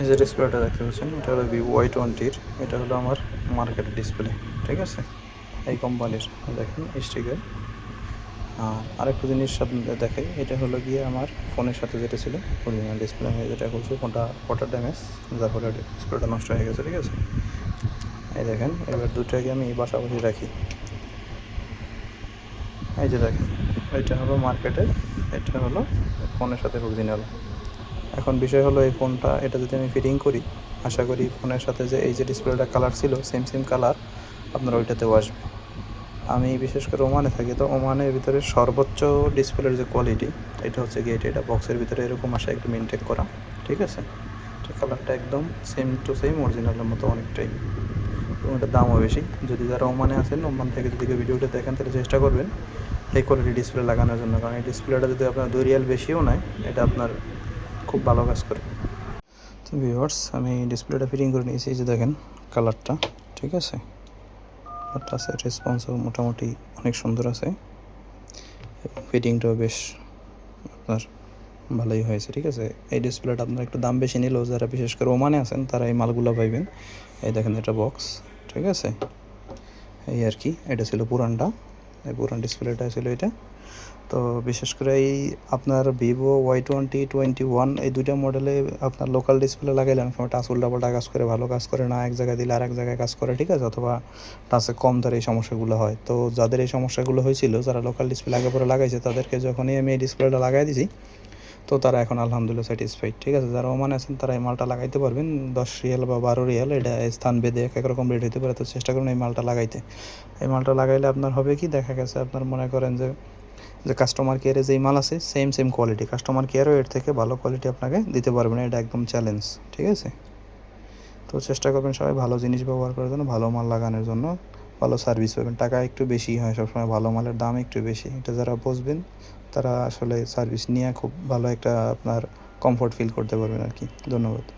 এই যে ডিসপ্লেটা দেখতে পাচ্ছেন, এটা হলো ভিভো ওয়াই টোয়েন্টির এটা হলো আমার মার্কেট ডিসপ্লে ঠিক আছে? এই কোম্পানির দেখেন স্টিকার আরেকটা জিনিস আপনাদের দেখাই, এটা হলো গিয়ে আমার ফোনের সাথে যেটা ছিল অরিজিনাল ডিসপ্লে আমি যেটা বলছি ফোনটা ওয়াটার ড্যামেজ যার ফলে ডিসপ্লেটা নষ্ট হয়ে গেছে, ঠিক আছে? এই দেখেন, এবার দুটাকে আমি পাশাপাশি রাখি। এই যে দেখেন, এটা হলো মার্কেটের এটা হলো ফোনের সাথে অরিজিনাল এখন বিষয় হলো এই ফোনটা, এটা যদি আমি ফিটিং করি, আশা করি ফোনের সাথে যে এই যে ডিসপ্লেটা কালার ছিল সেম সেম কালার আপনার ওইটাতেও আসবে। আমি বিশেষ করে ওমানে থাকি, তো ওমানের ভিতরে সর্বোচ্চ ডিসপ্লের যে কোয়ালিটি এটা হচ্ছে গিয়ে এটা বক্সের ভিতরে এরকম আসে একটু মেনটেক করা, ঠিক আছে? তো কালারটা একদম সেম টু সেম অরিজিনালের মতো অনেকটাই। এবং এটার দামও বেশি। যদি যারা ওমানে আছেন, ওমান থেকে যদি ভিডিওটা দেখেন, তাহলে চেষ্টা করবেন এই কোয়ালিটি ডিসপ্লে লাগানোর জন্য। কারণ এই ডিসপ্লেটা যদি আপনার দুই রিয়াল বেশিও নেয়, এটা আপনার খুব ভালো কাজ করে। তো ভিউয়ার্স আমি ডিসপ্লেটা ফিটিং করে নিয়েছি যে দেখেন কালারটা ঠিক আছে? আছে রেসপন্সও মোটামুটি অনেক সুন্দর আছে। ফিটিংটাও বেশ আপনার ভালোই হয়েছে, ঠিক আছে? এই ডিসপ্লেটা আপনার একটু দাম বেশি নিলেও যারা বিশেষ করে ওমানে আছেন, তারা এই মালগুলো পাইবেন। এই দেখেন এটা বক্স ঠিক আছে? এই আর কি, এটা ছিল পুরানটা। পুরান ডিসপ্লেটা ছিল এটা। তো বিশেষ করে এই আপনার Vivo Y twenty twenty one এই দুইটা মডেলে আপনার লোকাল ডিসপ্লে লাগাইলেন। সময় টাচ উল্টাপাল্টা কাজ করে, ভালো কাজ করে, না এক জায়গায় দিলে আর এক জায়গায় কাজ করে, ঠিক আছে? অথবা টাচে কম ধরে এই সমস্যাগুলো হয়। তো যাদের এই সমস্যাগুলো হয়েছিল, যারা লোকাল ডিসপ্লে আগে পরে লাগাইছে, তাদেরকে যখনই আমি এই ডিসপ্লেটা লাগাই দিছি তো তারা এখন আলহামদুলিল্লাহ স্যাটিসফাইড ঠিক আছে? যারা ওমান আছেন, তারা এই মালটা লাগাইতে পারবেন। দশ রিয়াল বা বারো রিয়াল, এটা স্থান বেঁধে এক এক রকম রেট হতে পারে। তো চেষ্টা করুন এই মালটা লাগাইতে। এই মালটা লাগাইলে আপনার হবে কি? দেখা গেছে আপনার মনে করেন যে যে কাস্টমার কেয়ারে যেই মাল আছে সেম সেম কোয়ালিটি কাস্টমার কেয়ারও এর থেকে ভালো কোয়ালিটি আপনাকে দিতে পারবে না, এটা একদম চ্যালেঞ্জ ঠিক আছে? তো চেষ্টা করবেন সবাই ভালো জিনিস ব্যবহার করার জন্য, ভালো মাল লাগানোর জন্য, ভালো সার্ভিস পাবেন। টাকা একটু বেশি হয় সবসময়, ভালো মালের দাম একটু বেশি। এটা যারা বুঝবেন তারা আসলে সার্ভিস নিয়ে খুব ভালো একটা আপনার কমফোর্ট ফিল করতে পারবেন আর কি। ধন্যবাদ।